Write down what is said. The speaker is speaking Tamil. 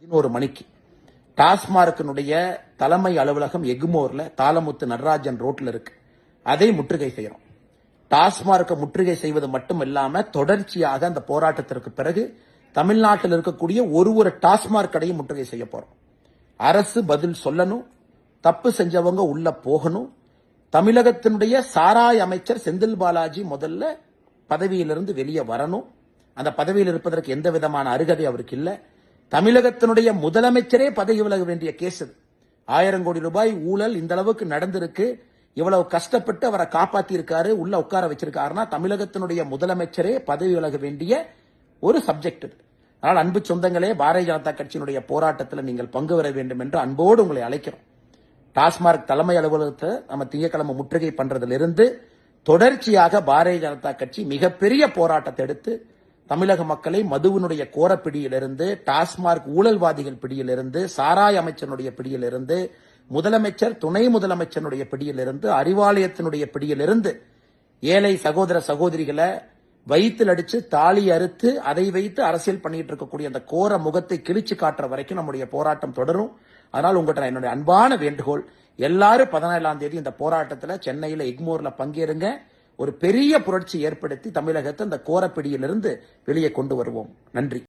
பதினோரு மணிக்கு. டாஸ்மார்க்கினுடைய தலைமை அலுவலகம் எக்மோரில் தாளமுத்து நடராஜன் ரோட்ல இருக்கு. அதை முற்றுகை செய்யறோம். டாஸ்மார்க்கை முற்றுகை செய்வது மட்டும் இல்லாம தொடர்ச்சியாக அந்த போராட்டத்திற்கு பிறகு தமிழ்நாட்டில் இருக்கக்கூடிய ஒரு ஒரு டாஸ்மார்க் கடையும் முற்றுகை செய்ய போறோம். அரசு பதில் சொல்லணும் தப்பு செஞ்சவங்க உள்ள போகணும். தமிழகத்தினுடைய சாராய் அமைச்சர் செந்தில் பாலாஜி முதல்ல பதவியிலிருந்து வெளியே வரணும். அந்த பதவியில் இருப்பதற்கு எந்த விதமான அருகதை அவருக்கு இல்லை. தமிழகத்தினுடைய முதலமைச்சரே பதவி விலக வேண்டிய கேஸ் இது ஆயிரம் கோடி ரூபாய் ஊழல் இந்த அளவுக்கு நடந்திருக்கு. இவ்வளவு கஷ்டப்பட்டு அவரை காப்பாத்தி இருக்காரு உள்ள உட்கார வச்சிருக்காருன்னா தமிழகத்தினுடைய முதலமைச்சரே பதவி விலக வேண்டிய ஒரு சப்ஜெக்ட் இது அதனால் அன்பு சொந்தங்களே பாரதிய ஜனதா கட்சியினுடைய போராட்டத்தில் நீங்கள் பங்கு பெற வேண்டும் என்று அன்போடு உங்களை அழைக்கிறோம். டாஸ்மார்க் தலைமை அலுவலகத்தை நம்ம திங்கட்கிழமை முற்றுகை பண்றதிலிருந்து தொடர்ச்சியாக பாரதிய ஜனதா கட்சி மிகப்பெரிய போராட்டத்தை எடுத்து தமிழக மக்களை மதுவினுடைய கோரப்பிடியிலிருந்து டாஸ்மார்க் ஊழல்வாதிகள் பிடியிலிருந்து சாராய அமைச்சனுடைய பிடியிலிருந்து முதலமைச்சர் துணை முதலமைச்சருடைய பிடியிலிருந்து அறிவாலயத்தினுடைய பிடியிலிருந்து ஏழை சகோதர சகோதரிகளை வயிற்றில் அடிச்சு தாலி அறுத்து அதை வைத்து அரசியல் பண்ணிட்டு இருக்கக்கூடிய அந்த கோர முகத்தை கிழிச்சு காட்டுற வரைக்கும் நம்முடைய போராட்டம் தொடரும். அதனால் உங்கள்கிட்ட நான் என்னுடைய அன்பான வேண்டுகோள் எல்லாரும் பதினேழாம் தேதி இந்த போராட்டத்தில் சென்னையில் எக்மோர்ல பங்கேறுங்க. ஒரு பெரிய புரட்சி ஏற்படுத்தி தமிழகத்தை அந்த கோரப்பிடியிலிருந்து வெளியே கொண்டு வருவோம். நன்றி.